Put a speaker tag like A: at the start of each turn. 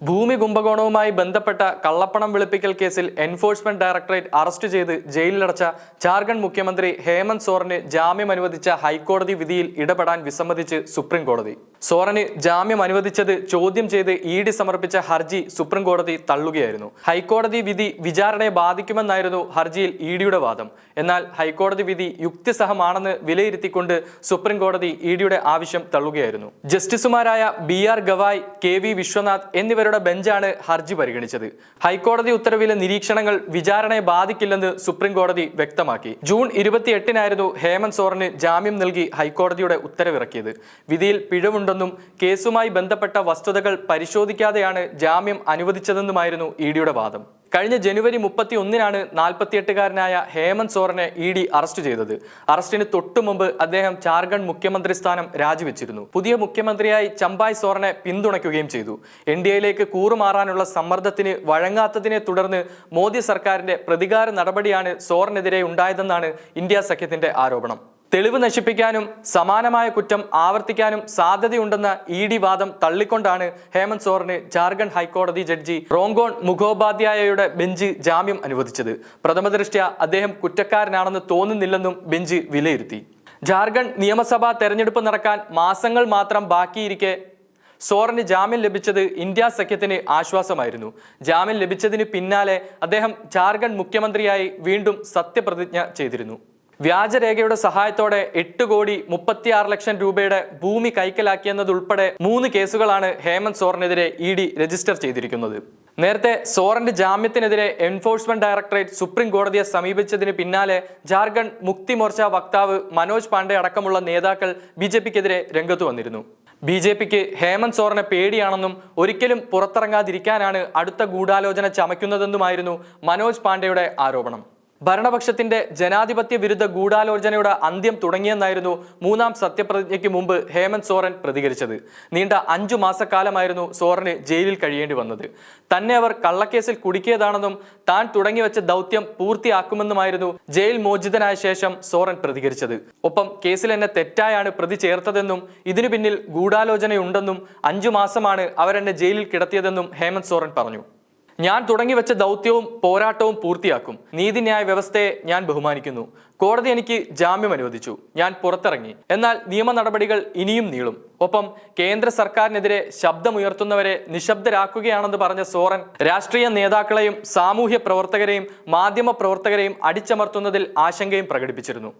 A: ഭൂമി കുംഭകോണവുമായി ബന്ധപ്പെട്ട കള്ളപ്പണം വെളുപ്പിക്കൽ കേസിൽ എൻഫോഴ്സ്മെന്റ് ഡയറക്ടറേറ്റ് അറസ്റ്റ് ചെയ്ത് ജയിലിലടച്ച ജാർഖണ്ഡ് മുഖ്യമന്ത്രി ഹേമന്ത് സോറന് ജാമ്യം അനുവദിച്ച ഹൈക്കോടതി വിധിയിൽ ഇടപെടാൻ വിസമ്മതിച്ച് സുപ്രീം കോടതി. സോറന് ജാമ്യം അനുവദിച്ചത് ചോദ്യം ചെയ്ത് ഇ ഡി സമർപ്പിച്ച ഹർജി സുപ്രീം കോടതി തള്ളുകയായിരുന്നു. ഹൈക്കോടതി വിധി വിചാരണയെ ബാധിക്കുമെന്നായിരുന്നു ഹർജിയിൽ ഇ ഡിയുടെ വാദം. എന്നാൽ ഹൈക്കോടതി വിധി യുക്തിസഹമാണെന്ന് വിലയിരുത്തിക്കൊണ്ട് സുപ്രീം കോടതി ഇ ഡിയുടെ ആവശ്യം തള്ളുകയായിരുന്നു. ജസ്റ്റിസുമാരായ B R Gavai K V Viswanath എന്നിവരുടെ ബെഞ്ചാണ് ഹർജി പരിഗണിച്ചത്. ഹൈക്കോടതി ഉത്തരവിലെ നിരീക്ഷണങ്ങൾ വിചാരണയെ ബാധിക്കില്ലെന്ന് സുപ്രീം കോടതി വ്യക്തമാക്കി. ജൂൺ ഇരുപത്തിയെട്ടിനായിരുന്നു ഹേമന്ത് സോറന് ജാമ്യം നൽകി ഹൈക്കോടതിയുടെ ഉത്തരവിറക്കിയത്. വിധിയിൽ പിഴവുണ്ടെന്നും കേസുമായി ബന്ധപ്പെട്ട വസ്തുതകൾ പരിശോധിക്കാതെയാണ് ജാമ്യം അനുവദിച്ചതെന്നുമായിരുന്നു ഇ ഡിയുടെ വാദം. കഴിഞ്ഞ ജനുവരി മുപ്പത്തി ഒന്നിനാണ് നാൽപ്പത്തിയെട്ടുകാരനായ ഹേമന്ത് സോറനെ ഇ ഡി അറസ്റ്റ് ചെയ്തത്. അറസ്റ്റിന് തൊട്ടു മുമ്പ് അദ്ദേഹം ജാർഖണ്ഡ് മുഖ്യമന്ത്രി സ്ഥാനം രാജിവെച്ചിരുന്നു. പുതിയ മുഖ്യമന്ത്രിയായി ചമ്പായ് സോറനെ പിന്തുണയ്ക്കുകയും ചെയ്തു. എൻ ഡി എയിലേക്ക് കൂറുമാറാനുള്ള സമ്മർദ്ദത്തിന് വഴങ്ങാത്തതിനെ തുടർന്ന് മോദി സർക്കാരിന്റെ പ്രതികാര നടപടിയാണ് സോറിനെതിരെ ഉണ്ടായതെന്നാണ് ഇന്ത്യ സഖ്യത്തിന്റെ ആരോപണം. തെളിവ് നശിപ്പിക്കാനും സമാനമായ കുറ്റം ആവർത്തിക്കാനും സാധ്യതയുണ്ടെന്ന ഇ ഡി വാദം തള്ളിക്കൊണ്ടാണ് ഹേമന്ത് സോറിന് ജാർഖണ്ഡ് ഹൈക്കോടതി ജഡ്ജി റോങ്കോൺ മുഖോപാധ്യായയുടെ ബെഞ്ച് ജാമ്യം അനുവദിച്ചത്. പ്രഥമദൃഷ്ട്യ അദ്ദേഹം കുറ്റക്കാരനാണെന്ന് തോന്നുന്നില്ലെന്നും ബെഞ്ച് വിലയിരുത്തി. ജാർഖണ്ഡ് നിയമസഭാ തെരഞ്ഞെടുപ്പ് നടക്കാൻ മാസങ്ങൾ മാത്രം ബാക്കിയിരിക്കെ സോറിന് ജാമ്യം ലഭിച്ചത് ഇന്ത്യ സഖ്യത്തിന് ആശ്വാസമായിരുന്നു. ജാമ്യം ലഭിച്ചതിന് പിന്നാലെ അദ്ദേഹം ജാർഖണ്ഡ് മുഖ്യമന്ത്രിയായി വീണ്ടും സത്യപ്രതിജ്ഞ ചെയ്തിരുന്നു. വ്യാജരേഖയുടെ സഹായത്തോടെ എട്ട് കോടി മുപ്പത്തിയാറ് ലക്ഷം രൂപയുടെ ഭൂമി കൈക്കലാക്കിയെന്നതുൾപ്പെടെ മൂന്ന് കേസുകളാണ് ഹേമന്ത് സോറിനെതിരെ ഇ ഡി രജിസ്റ്റർ ചെയ്തിരിക്കുന്നത്. നേരത്തെ സോറന്റെ ജാമ്യത്തിനെതിരെ എൻഫോഴ്സ്മെന്റ് ഡയറക്ടറേറ്റ് സുപ്രീം കോടതിയെ സമീപിച്ചതിന് പിന്നാലെ ജാർഖണ്ഡ് മുക്തി മോർച്ച വക്താവ് മനോജ് പാണ്ഡെ അടക്കമുള്ള നേതാക്കൾ ബി ജെ പിക്കെതിരെ രംഗത്ത് വന്നിരുന്നു. ബി ജെ പിക്ക് ഹേമന്ത് സോറിനെ പേടിയാണെന്നും ഒരിക്കലും പുറത്തിറങ്ങാതിരിക്കാനാണ് അടുത്ത ഗൂഢാലോചന ചമയ്ക്കുന്നതെന്നുമായിരുന്നു മനോജ് പാണ്ഡെയുടെ ആരോപണം. ഭരണപക്ഷത്തിന്റെ ജനാധിപത്യ വിരുദ്ധ ഗൂഢാലോചനയുടെ അന്ത്യം തുടങ്ങിയെന്നായിരുന്നു മൂന്നാം സത്യപ്രതിജ്ഞയ്ക്ക് മുമ്പ് ഹേമന്ത് സോറൻ പ്രതികരിച്ചത്. നീണ്ട അഞ്ചു മാസക്കാലമായിരുന്നു സോറന് ജയിലിൽ കഴിയേണ്ടി വന്നത്. തന്നെ അവർ കള്ളക്കേസിൽ കുടുക്കിയതാണെന്നും താൻ തുടങ്ങിവെച്ച ദൗത്യം പൂർത്തിയാക്കുമെന്നുമായിരുന്നു ജയിൽ മോചിതനായ ശേഷം സോറൻ പ്രതികരിച്ചത്. ഒപ്പം കേസിൽ എന്നെ തെറ്റായാണ് പ്രതി ചേർത്തതെന്നും ഇതിനു പിന്നിൽ ഗൂഢാലോചനയുണ്ടെന്നും അഞ്ചു മാസമാണ് അവരെന്നെ ജയിലിൽ കിടത്തിയതെന്നും ഹേമന്ത് സോറൻ പറഞ്ഞു. ഞാൻ തുടങ്ങിവെച്ച ദൗത്യവും പോരാട്ടവും പൂർത്തിയാക്കും. നീതിന്യായ വ്യവസ്ഥയെ ഞാൻ ബഹുമാനിക്കുന്നു. കോടതി എനിക്ക് ജാമ്യം അനുവദിച്ചു. ഞാൻ പുറത്തിറങ്ങി. എന്നാൽ നിയമ നടപടികൾ ഇനിയും നീളും. ഒപ്പം കേന്ദ്ര സർക്കാരിനെതിരെ ശബ്ദമുയർത്തുന്നവരെ നിശബ്ദരാക്കുകയാണെന്ന് പറഞ്ഞ സോറൻ രാഷ്ട്രീയ നേതാക്കളെയും സാമൂഹ്യ പ്രവർത്തകരെയും മാധ്യമ പ്രവർത്തകരെയും അടിച്ചമർത്തുന്നതിൽ ആശങ്കയും പ്രകടിപ്പിച്ചിരുന്നു.